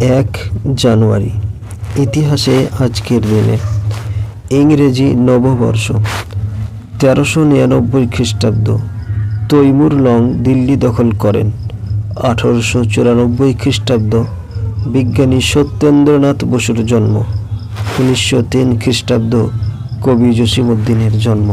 এক জানুয়ারি। ইতিহাসে আজকের দিনে ইংরেজি নববর্ষ, তেরোশো নিরানব্বই খ্রিস্টাব্দ, তৈমুর লং দিল্লি দখল করেন। আঠারোশো চুরানব্বই খ্রিস্টাব্দ, বিজ্ঞানী সত্যেন্দ্রনাথ বসুর জন্ম। উনিশশো তিন খ্রিস্টাব্দ, কবি জসিমুদ্দিনের জন্ম।